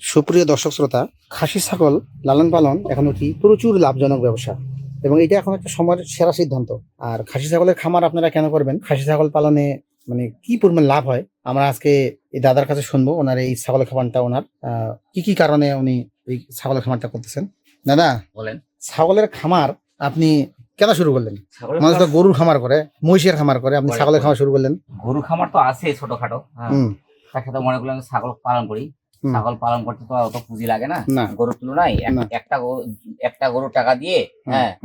সুপ্রিয় দর্শক শ্রোতা খাসি ছাগল লালন পালন এখন একটি প্রচুর লাভজনক ব্যবসা। এবং এটা এখন একটা সময়ের সেরা সিদ্ধান্ত। আর খাসি ছাগলের খামার আপনারা কেন করবেন? খাসি ছাগল পালনে মানে কি পরিমাণ লাভ হয়? আমরা আজকে এই দাদার কাছে শুনব ওনার এই ছাগলের খামারটা ওনার। কি কি কারণে উনি এই ছাগলের খামারটা করতেছেন? দাদা বলেন। ছাগলের খামার আপনি কেন শুরু করলেন? মানুষ তো গরুর খামার করে মহিষের খামার করে আপনি ছাগলের খামার শুরু করলেন? গরুর খামার তো আছে ছোটখাটো হ্যাঁ। হুম। তার সাথে মনে করলাম ছাগল পালন করি। ছাগল পালন করতে তো অত পুঁজি লাগে না। গরুর তুলনায় এক- একটা গরু একটা গরুর টাকা দিয়ে হ্যাঁ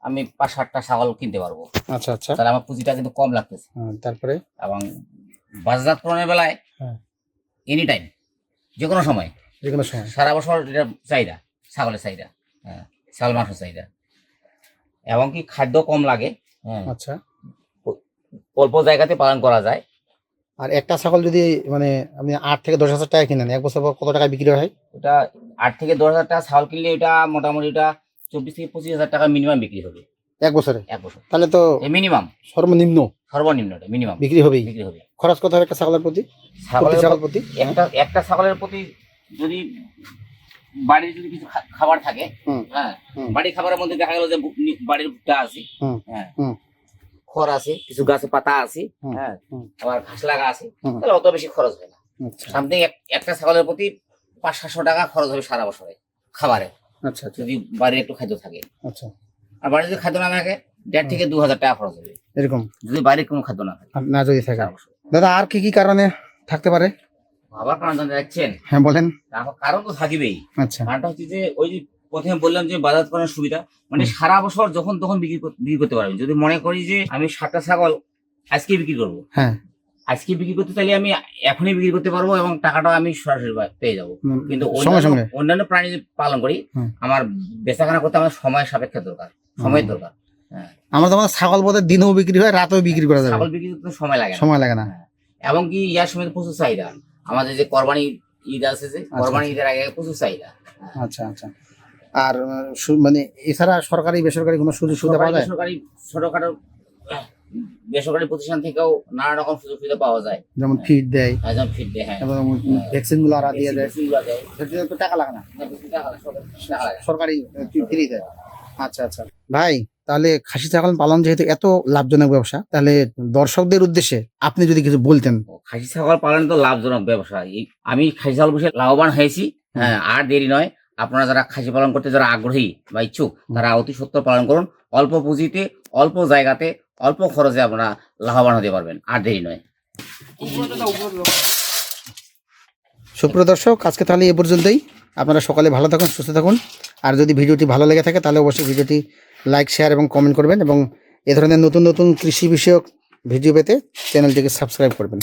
আমি পাঁচ সাতটা ছাগল কিনতে পারব। আচ্ছা আচ্ছা। তাহলে আমার পুঁজিটা কিন্তু কম লাগতেছে। তারপরে? এবং বাজারজাতকরণের বেলায়। এনি টাইম যে কোনো সময়। যে কোনো সময়। সারা বছর এটা চাহিদা ছাগলের চাহিদা হ্যাঁ ছাগল মাংসের চাহিদা। এবং কি খাদ্য কম লাগে হ্যাঁ। আচ্ছা। অল্প জায়গাতে পালন করা যায়। আর একটা ছাগল যদি মানে আপনি আট থেকে দশ হাজার টাকা কিনেন এক বছর পর কত টাকা বিক্রি হয়? ওটা আট থেকে দশ হাজার টাকা ছাগল কিনলে এটা মোটামুটি ওটা চব্বিশ থেকে পঁচিশ হাজার টাকা মিনিমাম বিক্রি হবে। এক বছরে? এক বছর। তাহলে তো মিনিমাম সর্বনিম্ন? সর্বনিম্ন মিনিমাম বিক্রি হবেই। বিক্রি হবে। খরচ কত হবে একটা ছাগলের প্রতি? ছাগলের প্রতি একটা একটা ছাগলের প্রতি যদি বাড়ির যদি কিছু খাবার থাকে হ্যাঁ বাড়ির খাবারের মধ্যে দেখা গেল যে বাড়ির ভুট্টা আছে। হ্যাঁ। খড় আছে কিছু গাছে পাতা আছে হ্যাঁ। আবার ঘাস লাগা আছে তাহলে অত বেশি খরচ হয় না। আচ্ছা। সামথিং একটা ছাগলের প্রতি পাঁচ সাতশো টাকা খরচ হবে সারা বছরে খাবারে। আচ্ছা আচ্ছা। যদি বাড়ির একটু খাদ্য থাকে। আচ্ছা। আর বাড়িতে যদি খাদ্য না থাকে দেড় থেকে দু হাজার টাকা খরচ হবে। এরকম? যদি বাড়ির কোনো খাদ্য না থাকে। না যদি থাকে। দাদা আর কি কি কারণে থাকতে পারে? আবার কারণ জানতে যাচ্ছেন হ্যাঁ বলেন। কারণ তো থাকিবেই। আচ্ছা। কারণটা হচ্ছে যে ওই যে প্রথমে বললাম যে বাজার করার সুবিধা মানে সারা বছর যখন তখন বিক্রি বিক্রি করতে পারবেন। যদি মনে করি যে আমি সাতটা ছাগল আজকে বিক্রি করব হ্যাঁ। আজকে বিক্রি করতে চাইলে আমি এখনই বিক্রি করতে পারব এবং টাকাটাও আমি সরাসরি পেয়ে যাব। কিন্তু অন্যান্য প্রাণী পালন করি। আমার বেচাকেনা করতে আমার সময় সাপেক্ষে দরকার সময়ের দরকার হ্যাঁ। আমরা তো ছাগল বোধহয় দিনেও বিক্রি হয় রাতেও বিক্রি করা যাবে। ছাগল বিক্রি করতে সময় লাগে সময় লাগে না। হ্যাঁ। এবং কি ইয়ার সময় প্রচুর চাহিদা। আমাদের যে কোরবানি ঈদ আছে যে কোরবানি ঈদের আগে প্রচুর চাহিদা। আচ্ছা আচ্ছা। আর মানে এছাড়া সরকারি বেসরকারি কোনো সুযোগ সুবিধা পাওয়া যায়? সরকারি ছোটখাটো বেসরকারি প্রতিষ্ঠান থেকেও নানা রকম সুযোগ সুবিধা পাওয়া যায়। যেমন ফিড দেয়। একজন ফিট দেয় হ্যাঁ। এবং ভ্যাকসিনগুলো আরা দিয়ে দেয়। তো টাকা লাগে না। টাকা সরকারি ফ্রি দেয়। আচ্ছা আচ্ছা। ভাই তাহলে খাসি ছাগল পালন যেহেতু এত লাভজনক ব্যবসা তাহলে দর্শকদের উদ্দেশ্যে আপনি যদি কিছু বলতেন। খাসি ছাগল পালন তো লাভজনক ব্যবসা। আমি খাসি ছাগল বসে লাভবান হয়েছি। হ্যাঁ আর দেরি নয়। আপনারা যারা খাসি পালন করতে যারা আগ্রহী বা ইচ্ছুক, তারা অতি সত্তর পালন করুন। অল্প পুঁজিতে, অল্প জায়গাতে, অল্প খরচে আপনারা লাভবান হতে পারবেন, আর দেরি নয়। সুপ্রিয় দর্শক, আজকে তাহলে এ পর্যন্তই। আপনারা সকালে ভালো থাকুন, সুস্থ থাকুন। আর যদি ভিডিওটি ভালো লেগে থাকে, তাহলে অবশ্যই ভিডিওটি লাইক, শেয়ার এবং কমেন্ট করবেন এবং এ ধরনের নতুন নতুন কৃষি বিষয়ক ভিডিও পেতে চ্যানেলটিকে সাবস্ক্রাইব করবেন।